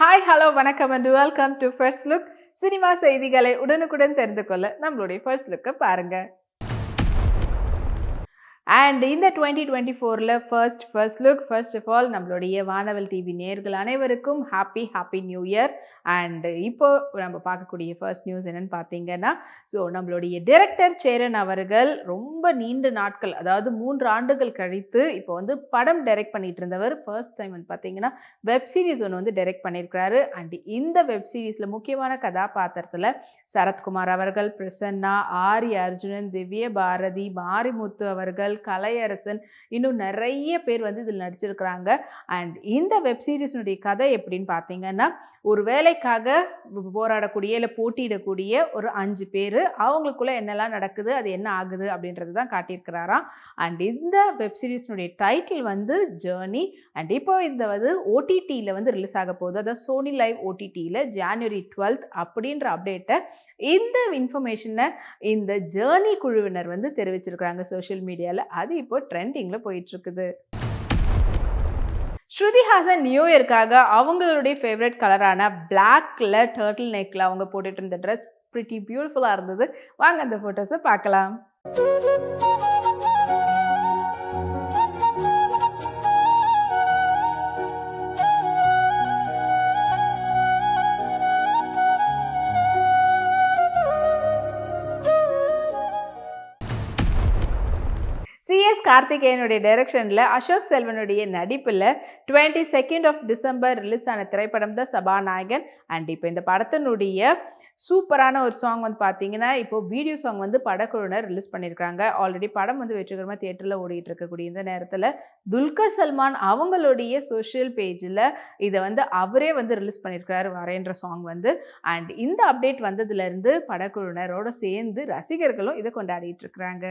Hi hello வணக்கம் and welcome to first look cinema செய்திகளை உடனுக்குடன் தெரிந்து கொள்ள நம்மளுடைய ஃபர்ஸ்ட் லுக்கை பாருங்க. அண்ட் இந்த டுவெண்ட்டி டுவெண்ட்டி ஃபோரில் first first look first of all நம்மளுடைய வானவல் டிவி நேர்கள் அனைவருக்கும் happy happy new year and இப்போ நம்ம பார்க்கக்கூடிய ஃபர்ஸ்ட் நியூஸ் என்னென்னு பார்த்தீங்கன்னா ஸோ நம்மளுடைய டிரெக்டர் சேரன் அவர்கள் ரொம்ப நீண்ட நாட்கள் அதாவது மூன்று ஆண்டுகள் கழித்து இப்போ வந்து படம் டைரக்ட் பண்ணிட்டு இருந்தவர் ஃபர்ஸ்ட் டைம் வந்து பார்த்தீங்கன்னா வெப் சீரிஸ் ஒன்று வந்து டைரக்ட் பண்ணியிருக்கிறாரு. அண்ட் இந்த வெப் சீரிஸில் முக்கியமான கதாபாத்திரத்தில் சரத்குமார் அவர்கள் பிரசன்னா ஆரி அர்ஜுனன் திவ்ய பாரதி மாரிமுத்து அவர்கள் கலையரசன் இன்னும் நிறைய பேர் வந்து இதில் நடிச்சிருக்கிறாங்க. அண்ட் இந்த வெப் சீரிஸினுடைய கதை எப்படின்னு பார்த்தீங்கன்னா ஒரு வேலைக்காக போராடக்கூடிய இல்லை போட்டியிடக்கூடிய ஒரு அஞ்சு பேர் அவங்களுக்குள்ள என்னெல்லாம் நடக்குது அது என்ன ஆகுது அப்படின்றது தான் காட்டியிருக்கிறாராம். அண்ட் இந்த வெப் சீரிஸ்னுடைய டைட்டில் வந்து ஜேர்னி அண்ட் இப்போ இந்த வந்து ஓடிடியில் வந்து ரிலீஸ் ஆக போகுது. அதாவது சோனி லைவ் ஓடிடியில் ஜான்வரி டுவெல்த் அப்படின்ற அப்டேட்டை இந்த இன்ஃபர்மேஷனை இந்த ஜேர்னி குழுவினர் வந்து தெரிவிச்சிருக்கிறாங்க சோஷியல் மீடியாவில் அது இப்போ ட்ரெண்டிங்கில் போயிட்டுருக்குது ஸ்ருதி ஹாசன் நியூ இயர்க்காக அவங்களுடைய ஃபேவரட் கலரான பிளாக்ல டர்ட்டில் நெக்கில் அவங்க போட்டுட்டு இருந்த ட்ரெஸ் ப்ரிட்டி பியூட்டிஃபுல்லாக இருந்தது. வாங்க அந்த ஃபோட்டோஸை பார்க்கலாம். கார்த்திகேயனுடைய டைரக்ஷனில் அசோக் செல்வனுடைய நடிப்பில் twenty second of December release ஆன திரைப்படம் தான் சபாநாயகன். அண்ட் இப்போ இந்த படத்தினுடைய சூப்பரான ஒரு சாங் வந்து பார்த்தீங்கன்னா இப்போது வீடியோ சாங் வந்து படக்குழுவினர் ரிலீஸ் பண்ணியிருக்காங்க ஆல்ரெடி படம் வந்து வெற்றிகரமாக தியேட்டரில் ஓடிட்டு இருக்கக்கூடிய இந்த நேரத்தில் துல்கர் சல்மான் அவங்களுடைய சோஷியல் பேஜில் இதை வந்து அவரே வந்து ரிலீஸ் பண்ணியிருக்கிறாரு வரேன்ற சாங் வந்து. அண்ட் இந்த அப்டேட் வந்ததுலேருந்து படக்குழுவினரோட சேர்ந்து ரசிகர்களும் இதை கொண்டாடிட்டு இருக்கிறாங்க.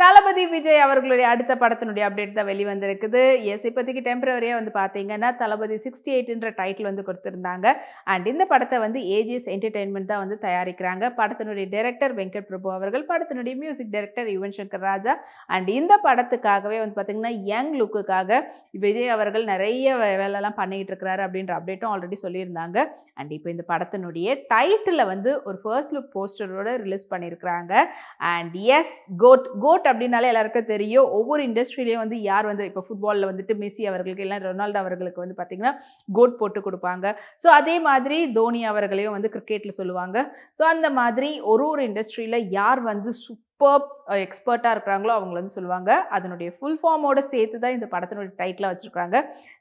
தளபதி விஜய் அவர்களுடைய அடுத்த படத்தினுடைய அப்டேட் தான் வெளிவந்திருக்குது. எஸ் இப்போதைக்கு டெம்பரவரியாக வந்து பார்த்தீங்கன்னா தளபதி சிக்ஸ்டி எயிட்ன்ற டைட்டில் வந்து கொடுத்துருந்தாங்க. அண்ட் இந்த படத்தை வந்து ஏஜிஎஸ் என்டர்டெயின்மெண்ட் தான் வந்து தயாரிக்கிறாங்க. படத்தினுடைய டைரக்டர் வெங்கட் பிரபு அவர்கள் படத்தினுடைய music director Yuvan Shankar Raja. And இந்த படத்துக்காகவே வந்து பார்த்தீங்கன்னா யங் லுக்குக்காக விஜய் அவர்கள் நிறைய வே- வேலைலாம் பண்ணிக்கிட்டு இருக்கிறாரு அப்படின்ற அப்டேட்டும் ஆல்ரெடி சொல்லியிருந்தாங்க. அண்ட் இப்போ இந்த படத்தினுடைய டைட்டிலில் வந்து ஒரு ஃபர்ஸ்ட் லுக் போஸ்டரோட ரிலீஸ் பண்ணியிருக்கிறாங்க. அண்ட் எஸ் கோட் கோட் அப்படின்னாலே எல்லாருக்கும் தெரியும். ஒவ்வொரு இண்டஸ்ட்ரியிலையும் வந்து யார் வந்து இப்போ ஃபுட்பாலில் வந்துட்டு மெஸ்ஸி அவர்களுக்கு இல்லை ரொனால்டோ அவர்களுக்கு வந்து பார்த்திங்கன்னா கோட் போட்டு கொடுப்பாங்க. ஸோ அதே மாதிரி தோனி அவர்களையும் வந்து கிரிக்கெட்டில் சொல்லுவாங்க. ஸோ அந்த மாதிரி ஒரு ஒரு இண்டஸ்ட்ரியில் யார் வந்து சூப்பர் எக்ஸ்பர்ட்டாக இருக்கிறாங்களோ அவங்கள வந்து சொல்லுவாங்க. அதனுடைய ஃபுல் ஃபார்மோட சேர்த்து தான் இந்த படத்தினுடைய டைட்டிலாக வச்சுருக்காங்க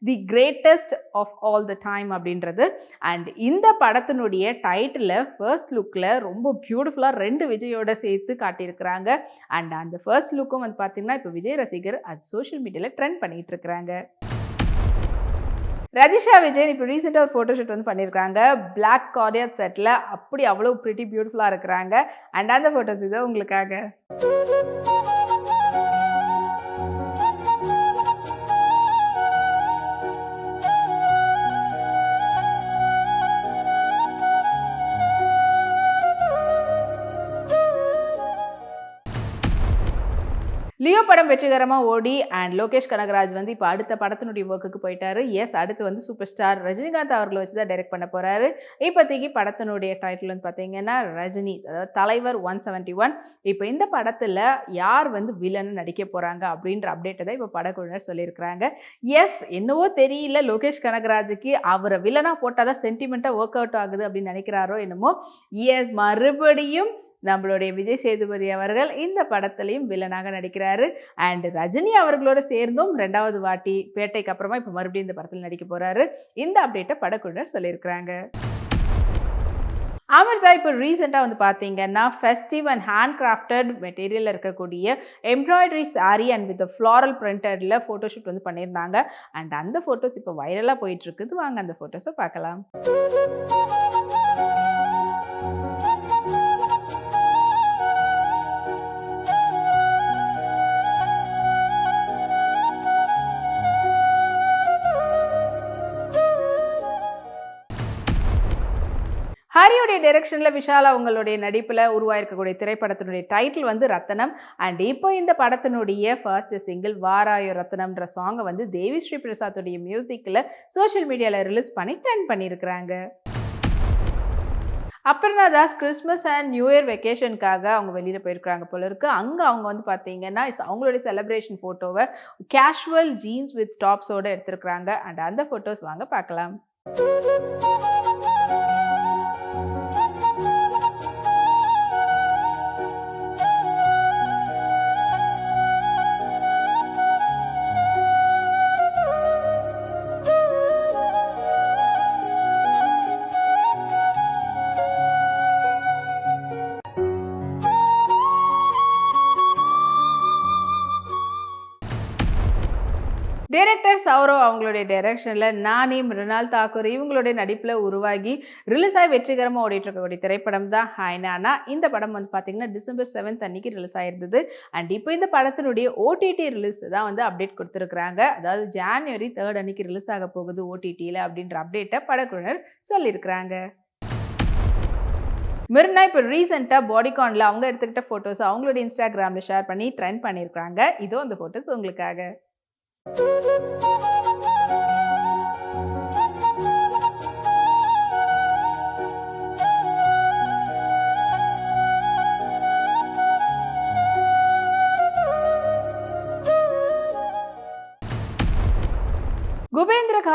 the greatest of all the time அப்படின்றது. அண்ட் இந்த படத்தினுடைய டைட்டில் ஃபர்ஸ்ட் லுக்கில் ரொம்ப பியூட்டிஃபுல்லாக ரெண்டு விஜயோட சேர்த்து காட்டியிருக்கிறாங்க. அண்ட் அந்த ஃபர்ஸ்ட் லுக்கும் வந்து பார்த்திங்கன்னா இப்போ விஜய் ரசிகர் அது சோஷியல் மீடியாவில் ட்ரெண்ட் பண்ணிகிட்டு இருக்கிறாங்க. ரஜிஷா விஜயன் இப்போ ரீசெண்டாக ஒரு ஃபோட்டோஷூட் வந்து பண்ணியிருக்காங்க பிளாக் கார்டியர் செட்டில் அப்படி அவ்வளோ ப்ரிட்டி பியூட்டிஃபுல்லாக இருக்கிறாங்க. அண்ட் அந்த ஃபோட்டோஸ் இது உங்களுக்காக. லியோ படம் வெற்றிகரமாக ஓடி அண்ட் லோகேஷ் கனகராஜ் வந்து இப்போ அடுத்த படத்தினுடைய ஒர்க்குக்கு போயிட்டாரு. எஸ் அடுத்து வந்து சூப்பர் ஸ்டார் ரஜினிகாந்த் அவர்களை வச்சு தான் டைரக்ட் பண்ண போகிறாரு இப்போதைக்கு படத்தினுடைய டைட்டில் வந்து பார்த்தீங்கன்னா ரஜினி அதாவது தலைவர் ஒன் செவன்ட்டி ஒன் இப்போ இந்த படத்தில் யார் வந்து வில்லன் நடிக்க போகிறாங்க அப்படின்ற அப்டேட்டை தான் இப்போ படக்குழுவினர் சொல்லியிருக்கிறாங்க. எஸ் என்னவோ தெரியல லோகேஷ் கனகராஜுக்கு அவரை வில்லனாக போட்டால் தான் சென்டிமெண்ட்டாக ஒர்க் அவுட் ஆகுது அப்படின்னு நினைக்கிறாரோ என்னமோ. எஸ் மறுபடியும் நம்மளுடைய விஜய் சேதுபதி அவர்கள் இந்த படத்துலையும் வில்லனாக நடிக்கிறாரு. அண்ட் ரஜினி அவர்களோட சேர்ந்தும் ரெண்டாவது வாட்டி பேட்டைக்கு அப்புறமா இப்போ மறுபடியும் இந்த படத்தில் நடிக்க போறாரு. இந்த அப்டேட்டை படக்குழுவினர் சொல்லியிருக்கிறாங்க. அமிர்தா இப்போ ரீசெண்டாக வந்து பார்த்தீங்கன்னா ஃபெஸ்டிவ் அண்ட் ஹேண்ட் கிராஃப்டட் மெட்டீரியலில் இருக்கக்கூடிய embroidery sari and with floral பிரிண்டடில் photoshoot வந்து பண்ணியிருந்தாங்க. அண்ட் அந்த ஃபோட்டோஸ் இப்போ வைரலாக போயிட்டு இருக்குது. வாங்க அந்த ஃபோட்டோஸை பார்க்கலாம். ஹரியுடைய டைரக்ஷனில் விஷால் அவங்களுடைய நடிப்பில் உருவாயிருக்கக்கூடிய திரைப்படத்தினுடைய டைட்டில் வந்து ரத்தனம். அண்ட் இப்போ இந்த படத்தினுடைய ஃபர்ஸ்ட் சிங்கிள் வாராயோ ரத்னம்ன்ற சாங்கை வந்து தேவி ஸ்ரீ பிரசாத்துடைய மியூசிக்கில் சோஷியல் மீடியாவில் ரிலீஸ் பண்ணி ட்ரெண்ட் பண்ணியிருக்கிறாங்க அப்புறம்னா தாஸ் கிறிஸ்மஸ் அண்ட் நியூ இயர் வெக்கேஷனுக்காக அவங்க வெளியில் போயிருக்கிறாங்க போல இருக்கு. அங்கே அவங்க வந்து பார்த்தீங்கன்னா அவங்களுடைய செலிப்ரேஷன் ஃபோட்டோவை கேஷுவல் ஜீன்ஸ் வித் டாப்ஸோடு எடுத்திருக்கிறாங்க. அண்ட் அந்த ஃபோட்டோஸ் வாங்க பார்க்கலாம். டைரக்டர் சௌரவ் அவங்களுடைய டைரக்ஷனில் நானி மிருனால் தாக்கூர் இவங்களுடைய நடிப்பில் உருவாகி ரிலீஸ் ஆகி வெற்றிகரமாக ஓடிட்டுருக்கக்கூடிய திரைப்படம் தான் ஹைனானா இந்த படம் வந்து பார்த்தீங்கன்னா டிசம்பர் செவன்த் அன்னைக்கு ரிலீஸ் ஆயிருந்தது. அண்ட் இப்போ இந்த படத்தினுடைய ஓடிடி ரிலீஸ் தான் வந்து அப்டேட் கொடுத்துருக்குறாங்க. அதாவது ஜான்வரி தேர்ட் அன்னைக்கு ரிலீஸ் ஆக போகுது ஓடிடியில் அப்படின்ற அப்டேட்டை படக்குழுவினர் சொல்லியிருக்கிறாங்க. மிர்னா இப்போ ரீசெண்டாக பாடிகானில் அவங்க எடுத்துக்கிட்ட ஃபோட்டோஸ் அவங்களோட இன்ஸ்டாகிராமில் ஷேர் பண்ணி ட்ரெண்ட் பண்ணியிருக்கிறாங்க. இதோ அந்த ஃபோட்டோஸ் உங்களுக்காக. Thank you.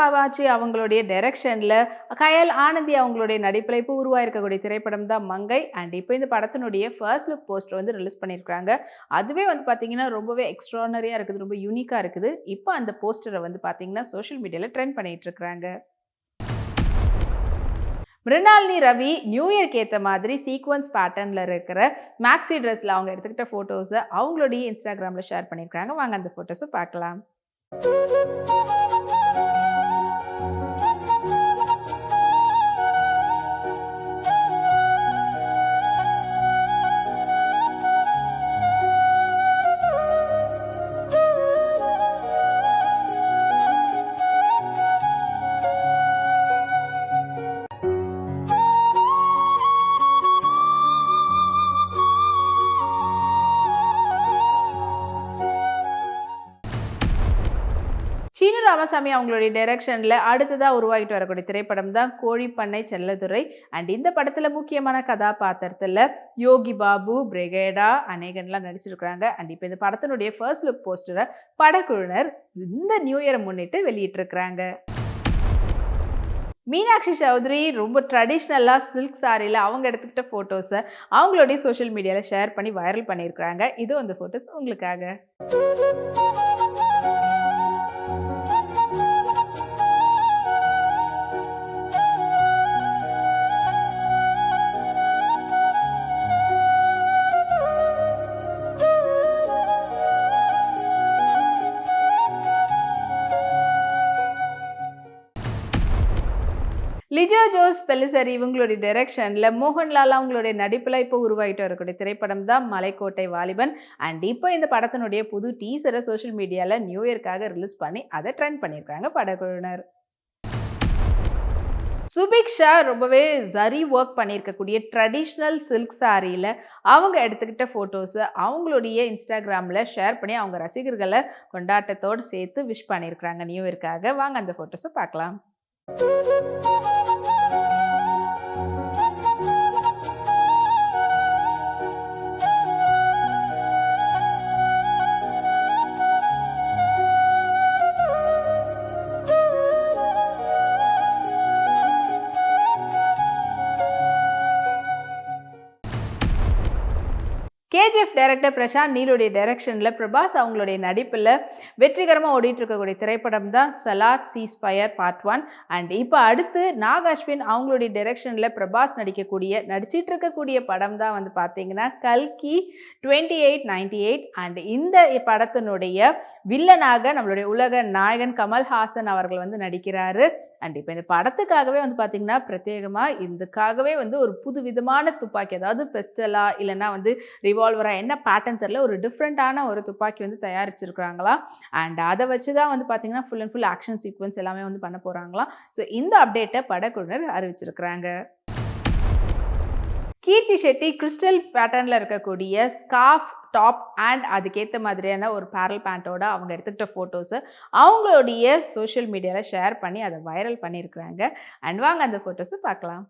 பாபாஜி அவங்களுடைய டைரக்ஷனில் கயல் ஆனந்தி அவங்களுடைய நடிப்பில் இப்போ உருவாயிருக்கக்கூடிய திரைப்படம் தான் மங்கை. அண்ட் இப்போ இந்த படத்தினுடைய ஃபர்ஸ்ட் லுக் போஸ்டர் வந்து ரிலீஸ் பண்ணியிருக்காங்க அதுவே வந்து பார்த்தீங்கன்னா ரொம்பவே எக்ஸ்ட்ரானரியாக இருக்குது ரொம்ப யூனிக்காக இருக்குது. இப்போ அந்த போஸ்டரை வந்து பார்த்தீங்கன்னா சோஷியல் மீடியாவில் ட்ரெண்ட் பண்ணிட்டு இருக்கிறாங்க மிருணாலினி ரவி நியூ இயர்க்கு ஏற்ற மாதிரி சீக்வன்ஸ் பேட்டர்னில் இருக்கிற மேக்ஸி ட்ரெஸ்ஸில் அவங்க எடுத்துக்கிட்ட ஃபோட்டோஸை அவங்களுடைய இன்ஸ்டாகிராமில் ஷேர் பண்ணியிருக்காங்க வாங்க அந்த ஃபோட்டோஸை பார்க்கலாம். ராமசாமி அவங்களுடைய டைரக்ஷனில் அடுத்ததாக உருவாகிட்டு வரக்கூடிய திரைப்படம் தான் கோழிப்பண்ணை செல்லதுரை. அண்ட் இந்த படத்தில் முக்கியமான கதாபாத்திரத்தில் யோகி பாபு பிரிகேடா அநேகன்லாம் நடிச்சிருக்கிறாங்க. அண்ட் இப்போ இந்த படத்தினுடைய ஃபர்ஸ்ட் லுக் போஸ்டரை படக்குழுவினர் இந்த நியூ இயரை முன்னிட்டு வெளியிட்டிருக்கிறாங்க. மீனாட்சி சௌத்ரி ரொம்ப ட்ரெடிஷ்னலாக சில்க் சாரியில் அவங்க எடுத்துக்கிட்ட ஃபோட்டோஸை அவங்களுடைய சோஷியல் மீடியாவில் ஷேர் பண்ணி வைரல் பண்ணியிருக்கிறாங்க. இது அந்த ஃபோட்டோஸ் உங்களுக்காக. லிஜா ஜோஸ் பெல்லிசரி இவங்களுடைய டைரக்ஷனில் மோகன்லால் அவங்களுடைய நடிப்பில் இப்போ உருவாகிட்டு வரக்கூடிய திரைப்படம் தான் மலைக்கோட்டை வாலிபன். அண்ட் இப்போ இந்த படத்தினுடைய புது டீசரை சோஷியல் மீடியாவில் நியூ இயர்க்காக ரிலீஸ் பண்ணி அதை ட்ரெண்ட் பண்ணியிருக்காங்க படக்குழுவினர். சுபிக்ஷா ரொம்பவே ஜரி ஒர்க் பண்ணியிருக்கக்கூடிய ட்ரெடிஷ்னல் சில்க் சாரியில் அவங்க எடுத்துக்கிட்ட ஃபோட்டோஸு அவங்களுடைய இன்ஸ்டாகிராமில் ஷேர் பண்ணி அவங்க ரசிகர்களை கொண்டாட்டத்தோடு சேர்த்து விஷ் பண்ணியிருக்கிறாங்க நியூ இயர்க்காக வாங்க அந்த ஃபோட்டோஸை பார்க்கலாம். கேஜிஎஃப் டைரக்டர் பிரசாந்த் நீலுடைய டைரக்ஷனில் பிரபாஸ் அவங்களுடைய நடிப்பில் வெற்றிகரமாக ஓடிட்டு இருக்கக்கூடிய திரைப்படம் தான் Salaar cease fire part one and இப்போ அடுத்து நாக் அஸ்வின் அவங்களுடைய டைரக்ஷனில் பிரபாஸ் நடிக்கக்கூடிய நடிச்சிட்டு இருக்கக்கூடிய படம் தான் வந்து பார்த்தீங்கன்னா கல்கி twenty eight ninety eight and இந்த படத்தினுடைய வில்லனாக நம்மளுடைய உலக நாயகன் கமல்ஹாசன் அவர்கள் வந்து நடிக்கிறாரு. அண்ட் இப்போ இந்த படத்துக்காகவே வந்து பார்த்திங்கன்னா பிரத்யேகமாக இதுக்காகவே வந்து ஒரு புது விதமான துப்பாக்கி அதாவது பெஸ்டலா இல்லைன்னா வந்து ரிவால்வராக என்ன பேட்டர்ன் தெரில ஒரு டிஃப்ரெண்ட்டான ஒரு துப்பாக்கி வந்து தயாரிச்சிருக்கிறாங்களா? அண்ட் அதை வச்சு தான் வந்து பார்த்திங்கன்னா full and full action sequence எல்லாமே வந்து பண்ண போகிறாங்களாம் ஸோ இந்த அப்டேட்டை படக்குழுவினர் அறிவிச்சிருக்கிறாங்க. கீர்த்தி ஷெட்டி கிறிஸ்டல் பேட்டர்னில் இருக்கக்கூடிய ஸ்கார்ஃப் டாப் அண்ட் அதுக்கேற்ற மாதிரியான ஒரு பேரல் பேண்ட்டோட அவங்க எடுத்துக்கிட்ட ஃபோட்டோஸை அவங்களுடைய சோஷியல் மீடியாவில் ஷேர் பண்ணி அதை வைரல் பண்ணியிருக்கிறாங்க. அண்ட் வாங்க அந்த ஃபோட்டோஸை பார்க்கலாம்.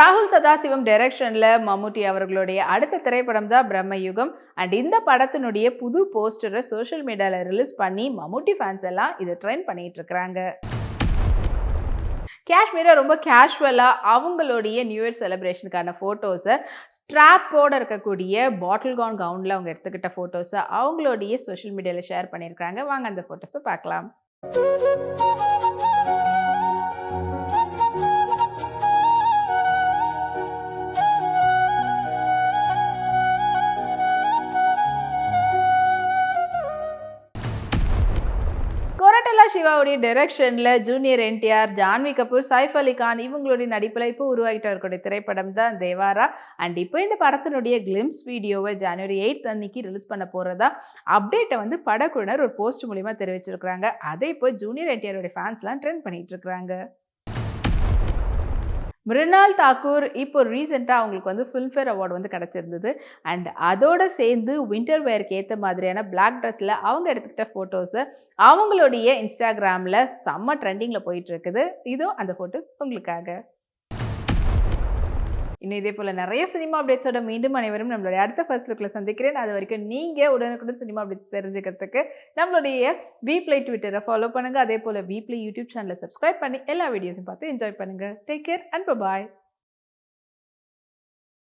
ராகுல் சதாசிவம் டைரக்ஷனில் மம்முட்டி அவர்களுடைய அடுத்த திரைப்படம் தான் பிரம்மயுகம். அண்ட் இந்த படத்தினுடைய புது போஸ்டரை சோஷியல் மீடியாவில் ரிலீஸ் பண்ணி மம்முட்டி ஃபேன்ஸ் எல்லாம் இதை ட்ரெண்ட் பண்ணிட்டு இருக்கிறாங்க. காஷ்மீரை ரொம்ப கேஷுவலாக அவங்களுடைய நியூ இயர் செலிப்ரேஷனுக்கான ஃபோட்டோஸை ஸ்ட்ராப்போடு இருக்கக்கூடிய பாட்டில் கான் கவுனில் அவங்க எடுத்துக்கிட்ட ஃபோட்டோஸை அவங்களுடைய சோஷியல் மீடியாவில் ஷேர் பண்ணியிருக்காங்க வாங்க அந்த ஃபோட்டோஸை பார்க்கலாம். சிவாவுடைய டைரக்ஷனில் ஜூனியர் என்டிஆர் ஜான்வி கபூர் சைஃப் அலி கான் இவங்களுடைய நடிப்பில் இப்போ உருவாகிட்டு வரக்கூடிய திரைப்படம் தான் தேவாரா. அண்ட் இப்போ இந்த படத்தினுடைய கிளிம்ஸ் வீடியோவை ஜனவரி எயித் அன்னைக்கு ரிலீஸ் பண்ண போகிறதா அப்டேட்டை வந்து படக்குழுவினர் ஒரு போஸ்ட் மூலிமா தெரிவிச்சிருக்கிறாங்க. அதை இப்போ ஜூனியர் என்டிஆருடைய ஃபேன்ஸ்லாம் ட்ரெண்ட் பண்ணிகிட்டு இருக்கிறாங்க மிருனால் தாக்கூர் இப்போ ரீசெண்டாக அவங்களுக்கு வந்து ஃபில்ம்ஃபேர் அவார்டு வந்து கிடச்சிருந்தது. அண்ட் அதோடு சேர்ந்து வின்டர் வேருக்கு ஏற்ற மாதிரியான பிளாக் ட்ரெஸ்ஸில் அவங்க எடுத்துக்கிட்ட ஃபோட்டோஸை அவங்களுடைய இன்ஸ்டாகிராமில் செம்ம ட்ரெண்டிங்கில் போயிட்டுருக்குது இதுவும் இதோ அந்த ஃபோட்டோஸ் உங்களுக்காக. இன்னும் இதே போல் நிறைய சினிமா அப்டேட்ஸோட மீண்டும் அனைவரும் நம்மளுடைய அடுத்த ஃபர்ஸ்ட் லுக்கில் சந்திக்கிறேன். அது வரைக்கும் நீங்கள் உடனுக்குடன் சினிமா அப்டேட்ஸ் தெரிஞ்சுக்கிறதுக்கு நம்மளுடைய வீப்ளை ட்விட்டரை ஃபாலோ பண்ணுங்கள் அதே போல் வீப்ளை யூடியூப் சேனலை சப்ஸ்கிரைப் பண்ணி எல்லா வீடியோஸும் பார்த்து என்ஜாய் பண்ணுங்கள் டேக் கேர் அண்ட் பாய்